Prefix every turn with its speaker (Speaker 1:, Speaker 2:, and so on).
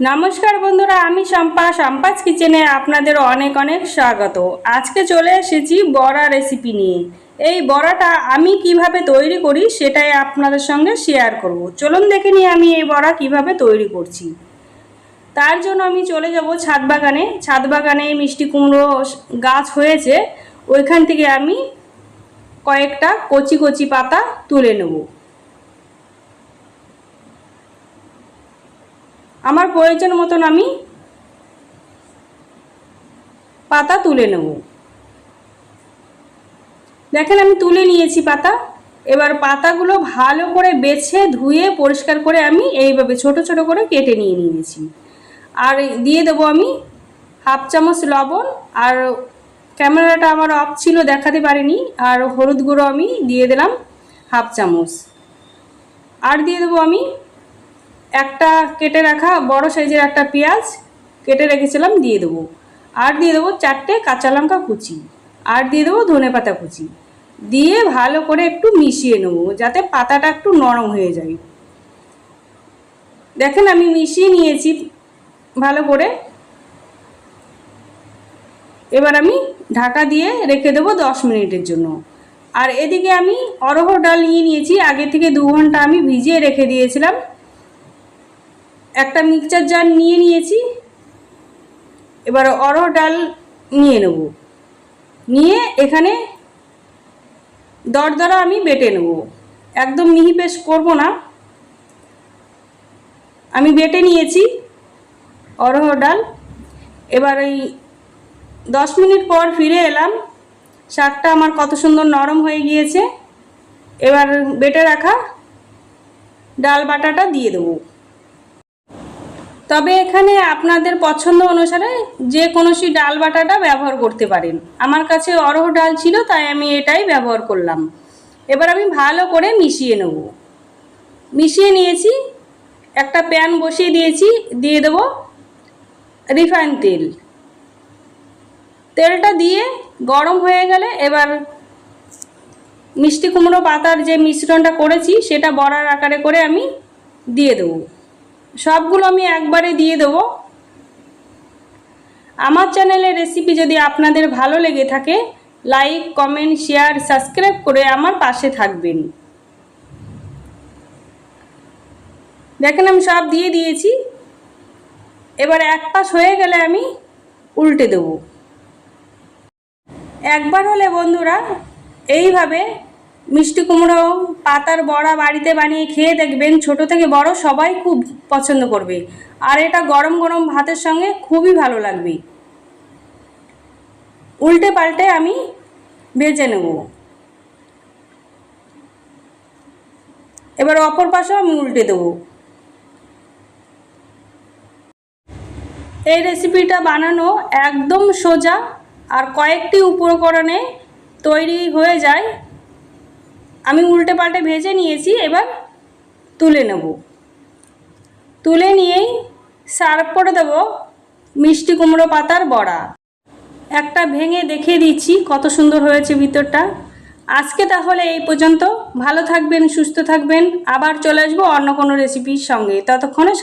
Speaker 1: নমস্কার বন্ধুরা, আমি শম্পা। শম্পাস কিচেনে আপনাদের অনেক অনেক স্বাগত। আজকে চলে এসেছি বড়া রেসিপি নিয়ে। এই বড়াটা আমি কীভাবে তৈরি করি সেটাই আপনাদের সঙ্গে শেয়ার করব। চলুন দেখে নিই আমি এই বড়া কীভাবে তৈরি করছি। তার জন্য আমি চলে যাব ছাদ বাগানে। ছাদ বাগানে মিষ্টি কুমড়ো গাছ হয়েছে, ওইখান থেকে আমি কয়েকটা কচি কচি পাতা তুলে নেব। আমার প্রয়োজন মতন আমি পাতা তুলে নেব। দেখেন আমি তুলে নিয়েছি পাতা। এবার পাতাগুলো ভালো করে বেছে, ধুয়ে, পরিষ্কার করে আমি এইভাবে ছোট ছোট করে কেটে নিয়ে নিয়েছি। আর দিয়ে দেবো আমি হাফ চামচ লবণ। আর ক্যামেরাটা আমার অফ ছিল, দেখাতে পারিনি। আর হলুদ গুঁড়ো আমি দিয়ে দিলাম হাফ চামচ। আর দিয়ে দেবো আমি একটা কেটে রাখা বড় সাইজের একটা পেঁয়াজ কেটে রেখেছিলাম, দিয়ে দেবো। আর দিয়ে দেবো চারটে কাঁচা লঙ্কা কুচি। আর দিয়ে দেবো ধনে পাতা কুচি। দিয়ে ভালো করে একটু মিশিয়ে নেব, যাতে পাতাটা একটু নরম হয়ে যায়। দেখেন আমি মিশিয়ে নিয়েছি ভালো করে। এবার আমি ঢাকা দিয়ে রেখে দেবো দশ মিনিটের জন্য। আর এদিকে আমি অরহর ডাল নিয়ে নিয়েছি। আগে থেকে দু ঘণ্টা আমি ভিজিয়ে রেখে দিয়েছিলাম। একটা মিক্সচার জার নিয়ে নিয়েছি। এবার অরহর ডাল নিয়ে নেব। নিয়ে এখানে দরদরা আমি বেটে নেব। একদম মিহি পেস্ট করব না। আমি বেটে নিয়েছি অরহর ডাল। এবার এই দশ মিনিট পর ফিরে এলাম। শাকটা আমার কত সুন্দর নরম হয়ে গিয়েছে। এবার বেটে রাখা ডাল বাটাটা দিয়ে দেবো। তবে এখানে আপনাদের পছন্দ অনুসারে যে কোনো সেই ডাল বাটাটা ব্যবহার করতে পারেন। আমার কাছে অরহ ডাল ছিল, তাই আমি এটাই ব্যবহার করলাম। এবার আমি ভালো করে মিশিয়ে নেব। মিশিয়ে নিয়েছি, একটা প্যান বসিয়ে দিয়েছি, দিয়ে দেবো রিফাইন তেল। তেলটা দিয়ে গরম হয়ে গেলে এবার মিষ্টি কুমড়ো পাতার যে মিশ্রণটা করেছি, সেটা বড়ার আকারে করে আমি দিয়ে দেবো। সবগুলো আমি একবারে দিয়ে দেবো। আমার চ্যানেলের রেসিপি যদি আপনাদের ভালো লেগে থাকে লাইক কমেন্ট শেয়ার সাবস্ক্রাইব করে আমার পাশে থাকবেন। দেখেন আমি সব দিয়ে দিয়েছি। এবার এক পাশ হয়ে গেলে আমি উল্টে দেব। একবার হলে বন্ধুরা, এইভাবে মিষ্টি কুমড়ো, পাতার বড়া বাড়িতে বানিয়ে খেয়ে দেখবেন ছোট থেকে বড় সবাই খুব পছন্দ করবে। আর এটা গরম গরম ভাতের সঙ্গে খুবই ভালো লাগবে। উল্টে পাল্টে আমি ভেজে নেব। এবার অপর পাশেও আমি উল্টে দেবো। এই রেসিপিটা বানানো একদম সোজা আর কয়েকটি উপকরণে তৈরি হয়ে যায়। আমি উল্টে পাল্টে ভেজে নিয়েছি, এবার তুলে নেব। তুলে নিয়েই সার্ভ করে দেব মিষ্টি কুমড়ো পাতার বড়া। একটা ভেঙে দেখিয়ে দিচ্ছি কত সুন্দর হয়েছে ভিতরটা। আজকে তাহলে এই পর্যন্ত। ভালো থাকবেন, সুস্থ থাকবেন। আবার চলে আসব অন্য কোনো রেসিপির সঙ্গে। ততক্ষণে